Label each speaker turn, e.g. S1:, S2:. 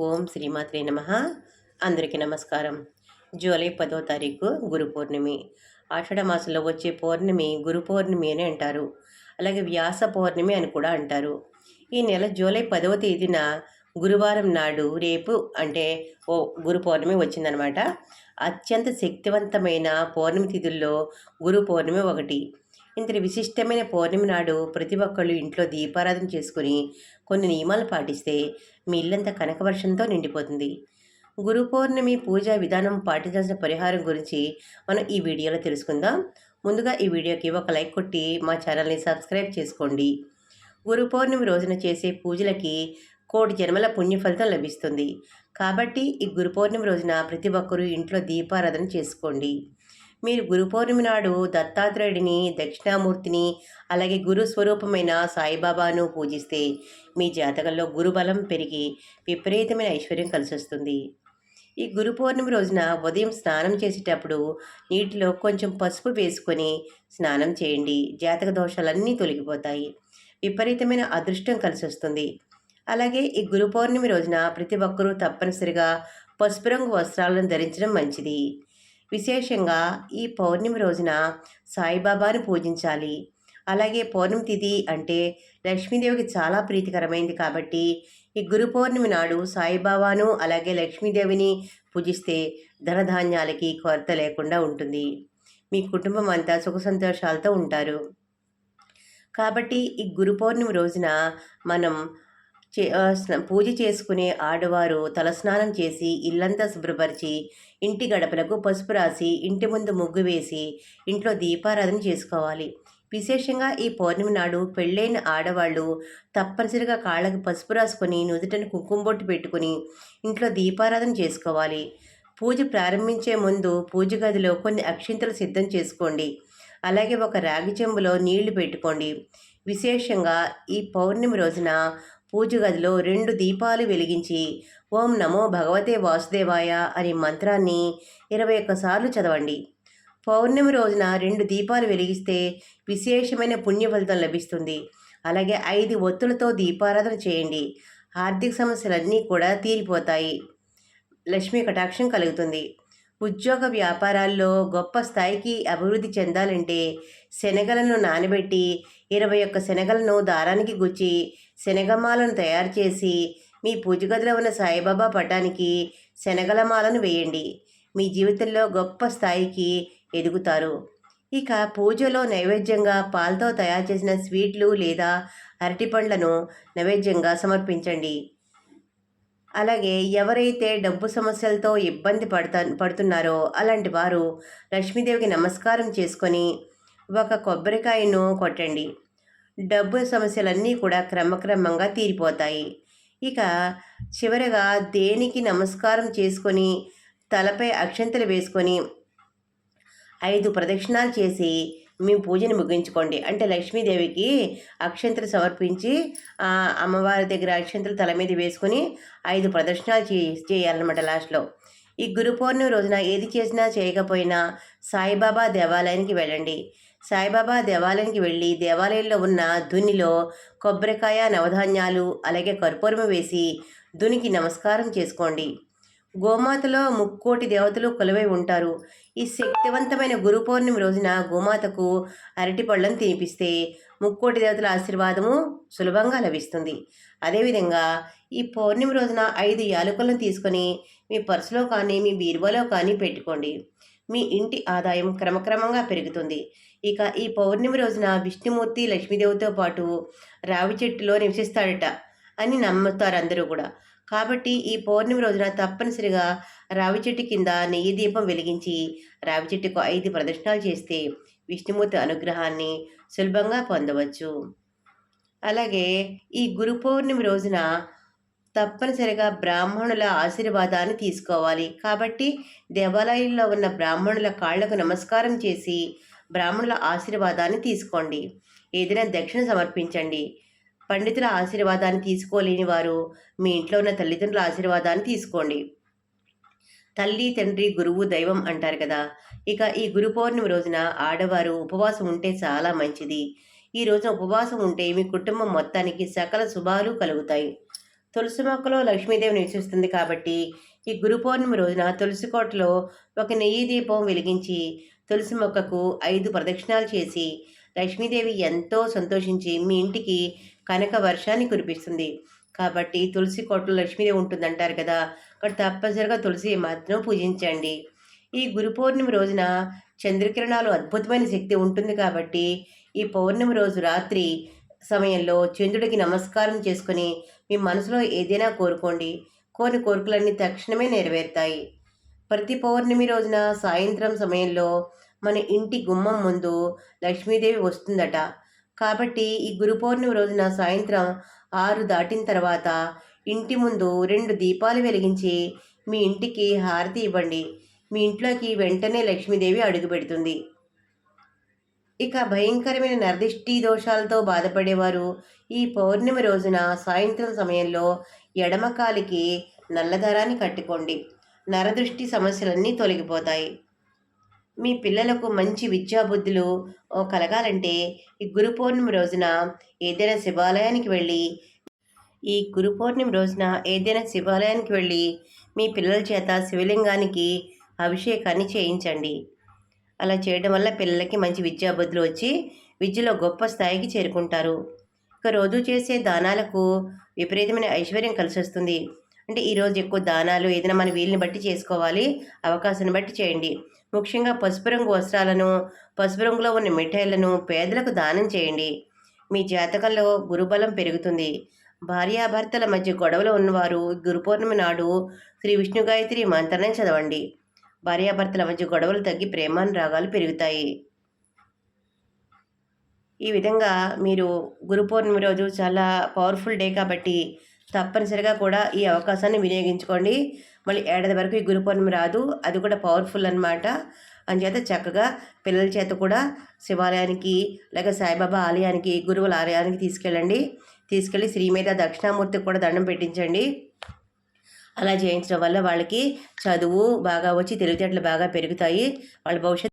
S1: ఓం శ్రీమాత్రే నమ. అందరికీ నమస్కారం. జూలై పదో తారీఖు గురు పౌర్ణమి. మాసంలో వచ్చే పౌర్ణమి గురు పౌర్ణమి అని అంటారు. అలాగే వ్యాస పౌర్ణమి అని కూడా అంటారు. ఈ నెల జూలై పదవ తేదీన గురువారం నాడు రేపు అంటే ఓ గురు పౌర్ణమి వచ్చిందనమాట. అత్యంత శక్తివంతమైన పౌర్ణమి తిథుల్లో గురు పౌర్ణమి ఒకటి. ఇంతటి విశిష్టమైన పౌర్ణమి నాడు ప్రతి ఒక్కళ్ళు ఇంట్లో దీపారాధన చేసుకుని కొన్ని నియమాలు పాటిస్తే మీ ఇల్లంతా కనకవర్షంతో నిండిపోతుంది. గురు పౌర్ణమి పూజా విధానం పాటించాల్సిన పరిహారం గురించి మనం ఈ వీడియోలో తెలుసుకుందాం. ముందుగా ఈ వీడియోకి ఒక లైక్ కొట్టి మా ఛానల్ని సబ్స్క్రైబ్ చేసుకోండి. గురు పౌర్ణమి రోజున చేసే పూజలకి కోటి జన్మల పుణ్య ఫలితం లభిస్తుంది. కాబట్టి ఈ గురు పౌర్ణమి రోజున ప్రతి ఒక్కరూ ఇంట్లో దీపారాధన చేసుకోండి. మీరు గురు పౌర్ణమి నాడు దత్తాత్రేయుడిని దక్షిణామూర్తిని అలాగే గురు స్వరూపమైన సాయిబాబాను పూజిస్తే మీ జాతకంలో గురుబలం పెరిగి విపరీతమైన ఐశ్వర్యం కలిసి వస్తుంది ఈ గురు పౌర్ణమి రోజున ఉదయం స్నానం చేసేటప్పుడు నీటిలో కొంచెం పసుపు వేసుకొని స్నానం చేయండి. జాతక దోషాలన్నీ తొలగిపోతాయి. విపరీతమైన అదృష్టం కలిసి వస్తుంది అలాగే ఈ గురు పౌర్ణమి రోజున ప్రతి ఒక్కరూ తప్పనిసరిగా పసుపు రంగు వస్త్రాలను ధరించడం మంచిది. విశేషంగా ఈ పౌర్ణమి రోజున సాయిబాబాను పూజించాలి. అలాగే పౌర్ణమి తిథి అంటే లక్ష్మీదేవికి చాలా ప్రీతికరమైంది కాబట్టి ఈ గురు పౌర్ణమి నాడు సాయిబాబాను అలాగే లక్ష్మీదేవిని పూజిస్తే ధనధాన్యాలకి కొరత లేకుండా ఉంటుంది. మీ కుటుంబం అంతా సుఖ సంతోషాలతో ఉంటారు. కాబట్టి ఈ గురు పౌర్ణమి రోజున మనం పూజ చేసుకునే ఆడవారు తలస్నానం చేసి ఇల్లంతా శుభ్రపరిచి ఇంటి గడపలకు పసుపు రాసి ఇంటి ముందు ముగ్గు వేసి ఇంట్లో దీపారాధన చేసుకోవాలి. విశేషంగా ఈ పౌర్ణమి నాడు పెళ్ళైన ఆడవాళ్ళు తప్పనిసరిగా కాళ్ళకి పసుపు రాసుకొని నుదుటను కుంకుమబొట్టు పెట్టుకుని ఇంట్లో దీపారాధన చేసుకోవాలి. పూజ ప్రారంభించే ముందు పూజ గదిలో కొన్ని అక్షింతలు సిద్ధం చేసుకోండి. అలాగే ఒక రాగి చెంబులో నీళ్ళు పెట్టుకోండి. విశేషంగా ఈ పౌర్ణమి రోజున పూజ గదిలో రెండు దీపాలు వెలిగించి ఓం నమో భగవతే వాసుదేవాయ అనే మంత్రాన్ని ఇరవై ఒక్కసార్లు చదవండి. పౌర్ణమి రోజున రెండు దీపాలు వెలిగిస్తే విశేషమైన పుణ్య ఫలితం లభిస్తుంది. అలాగే ఐదు ఒత్తులతో దీపారాధన చేయండి. ఆర్థిక సమస్యలన్నీ కూడా తీరిపోతాయి. లక్ష్మీ కటాక్షం కలుగుతుంది. ఉద్యోగ వ్యాపారాల్లో గొప్ప స్థాయికి అభివృద్ధి చెందాలంటే శనగలను నానబెట్టి ఇరవై ఒక్క శనగలను దారానికి గుచ్చి శనగమాలను తయారు చేసి మీ పూజ గదిలో ఉన్న సాయిబాబా పటానికి శనగలమాలను వేయండి. మీ జీవితంలో గొప్ప స్థాయికి ఎదుగుతారు. ఇక పూజలో నైవేద్యంగా పాలతో తయారు చేసిన స్వీట్లు లేదా అరటిపండ్లను నైవేద్యంగా సమర్పించండి. అలాగే ఎవరైతే డబ్బు సమస్యలతో ఇబ్బంది పడతా పడుతున్నారో అలాంటి వారు లక్ష్మీదేవికి నమస్కారం చేసుకొని ఒక కొబ్బరికాయను కొట్టండి. డబ్బు సమస్యలన్నీ కూడా క్రమక్రమంగా తీరిపోతాయి. ఇక చివరగా దేనికి నమస్కారం చేసుకొని తలపై అక్షంతలు వేసుకొని ఐదు ప్రదక్షిణాలు చేసి మీ పూజని ముగించుకోండి. అంటే లక్ష్మీదేవికి అక్షంతలు సమర్పించి అమ్మవారి దగ్గర అక్షంతలు తల మీద వేసుకుని ఐదు ప్రదర్శనలు చే చేయాలన్నమాట లాస్ట్లో. ఈ గురు పౌర్ణమి రోజున ఏది చేసినా చేయకపోయినా సాయిబాబా దేవాలయానికి వెళ్ళండి. సాయిబాబా దేవాలయానికి వెళ్ళి దేవాలయంలో ఉన్న దునిలో కొబ్బరికాయ నవధాన్యాలు అలాగే కర్పూరం వేసి దునికి నమస్కారం చేసుకోండి. గోమాతలో ముక్కోటి దేవతలు కొలువై ఉంటారు. ఈ శక్తివంతమైన గురు పౌర్ణమి రోజున గోమాతకు అరటి పళ్ళను తినిపిస్తే ముక్కోటి దేవతల ఆశీర్వాదము సులభంగా లభిస్తుంది. అదేవిధంగా ఈ పౌర్ణమి రోజున ఐదు యాలకులను తీసుకొని మీ పర్సులో కానీ మీ బీరువాలో కానీ పెట్టుకోండి. మీ ఇంటి ఆదాయం క్రమక్రమంగా పెరుగుతుంది. ఇక ఈ పౌర్ణమి రోజున విష్ణుమూర్తి లక్ష్మీదేవితో పాటు రావి చెట్టులో నివసిస్తాడట అని నమ్ముతారు అందరూ కూడా. కాబట్టి ఈ పౌర్ణమి రోజున తప్పనిసరిగా రావి చెట్టు కింద నెయ్యి దీపం వెలిగించి రావి చెట్టుకు ఐదు ప్రదర్శనలు చేస్తే విష్ణుమూర్తి అనుగ్రహాన్ని సులభంగా పొందవచ్చు. అలాగే ఈ గురు పౌర్ణమి రోజున తప్పనిసరిగా బ్రాహ్మణుల ఆశీర్వాదాన్ని తీసుకోవాలి. కాబట్టి దేవాలయంలో ఉన్న బ్రాహ్మణుల కాళ్ళకు నమస్కారం చేసి బ్రాహ్మణుల ఆశీర్వాదాన్ని తీసుకోండి. ఏదైనా దక్షిణ సమర్పించండి. పండితుల ఆశీర్వాదాన్ని తీసుకోలేని వారు మీ ఇంట్లో ఉన్న తల్లిదండ్రుల ఆశీర్వాదాన్ని తీసుకోండి. తల్లి తండ్రి గురువు దైవం అంటారు కదా. ఇక ఈ గురు పౌర్ణమి రోజున ఆడవారు ఉపవాసం ఉంటే చాలా మంచిది. ఈ రోజున ఉపవాసం ఉంటే మీ కుటుంబం మొత్తానికి సకల శుభాలు కలుగుతాయి. తులసి మొక్కలో లక్ష్మీదేవి నివసిస్తుంది కాబట్టి ఈ గురు పౌర్ణమి రోజున తులసి కోటలో ఒక నెయ్యి దీపం వెలిగించి తులసి మొక్కకు ఐదు ప్రదక్షిణాలు చేసి లక్ష్మీదేవి ఎంతో సంతోషించి మీ ఇంటికి కనక వర్షాన్ని కురిపిస్తుంది. కాబట్టి తులసి కోటలో లక్ష్మీదేవి ఉంటుందంటారు కదా అక్కడ తప్పనిసరిగా తులసి మాత్రం పూజించండి. ఈ గురు పౌర్ణమి రోజున చంద్రకిరణాలు అద్భుతమైన శక్తి ఉంటుంది కాబట్టి ఈ పౌర్ణమి రోజు రాత్రి సమయంలో చంద్రుడికి నమస్కారం చేసుకుని మీ మనసులో ఏదైనా కోరుకోండి. కోరిన కోరికలన్నీ తక్షణమే నెరవేరుతాయి. ప్రతి పౌర్ణమి రోజున సాయంత్రం సమయంలో మన ఇంటి గుమ్మం ముందు లక్ష్మీదేవి వస్తుందట. కాబట్టి ఈ గురు పౌర్ణమి రోజున సాయంత్రం ఆరు దాటిన తర్వాత ఇంటి ముందు రెండు దీపాలు వెలిగించి మీ ఇంటికి హారతి ఇవ్వండి. మీ ఇంట్లోకి వెంటనే లక్ష్మీదేవి అడుగుపెడుతుంది. ఇక భయంకరమైన నరదిష్టి దోషాలతో బాధపడేవారు ఈ పౌర్ణమి రోజున సాయంత్రం సమయంలో ఎడమకాలికి నల్లదారాన్ని కట్టుకోండి. నరదృష్టి సమస్యలన్నీ తొలగిపోతాయి. మీ పిల్లలకు మంచి విద్యాబుద్ధులు కలగాలంటే ఈ గురు పౌర్ణమి రోజున ఏదైనా శివాలయానికి వెళ్ళి ఈ గురు పౌర్ణమి రోజున ఏదైనా శివాలయానికి వెళ్ళి మీ పిల్లల చేత శివలింగానికి అభిషేకాన్ని చేయించండి. అలా చేయడం వల్ల పిల్లలకి మంచి విద్యాబుద్ధులు వచ్చి విద్యలో గొప్ప స్థాయికి చేరుకుంటారు. ఇక రోజు చేసే దానాలకు విపరీతమైన ఐశ్వర్యం కలిసి వస్తుంది అంటే ఈరోజు ఎక్కువ దానాలు ఏదైనా మన వీలుని బట్టి చేసుకోవాలి అవకాశాన్ని బట్టి చేయండి. ముఖ్యంగా పసుపు రంగు వస్త్రాలను పసుపు రంగులో ఉన్న మిఠాయిలను పేదలకు దానం చేయండి. మీ జాతకంలో గురుబలం పెరుగుతుంది. భార్యాభర్తల మధ్య గొడవలు ఉన్నవారు గురు పౌర్ణమి నాడు శ్రీ విష్ణు గాయత్రి మంత్రాన్ని చదవండి. భార్యాభర్తల మధ్య గొడవలు తగ్గి ప్రేమానురాగాలు పెరుగుతాయి. ఈ విధంగా మీరు గురు పౌర్ణమి రోజు చాలా పవర్ఫుల్ డే కాబట్టి తప్పనిసరిగా కూడా ఈ అవకాశాన్ని వినియోగించుకోండి. మళ్ళీ ఏడాది వరకు ఈ గురు పౌర్ణమి రాదు. అది కూడా పవర్ఫుల్ అనమాట అందుచేత చక్కగా పిల్లల చేత కూడా శివాలయానికి లేక సాయిబాబా ఆలయానికి గురువుల ఆలయానికి తీసుకెళ్ళండి. తీసుకెళ్ళి శ్రీ మీద దక్షిణామూర్తికి కూడా దండం పెట్టించండి. అలా చేయించడం వల్ల వాళ్ళకి చదువు బాగా వచ్చి తెలివితేటలు బాగా పెరుగుతాయి. వాళ్ళ భవిష్యత్తు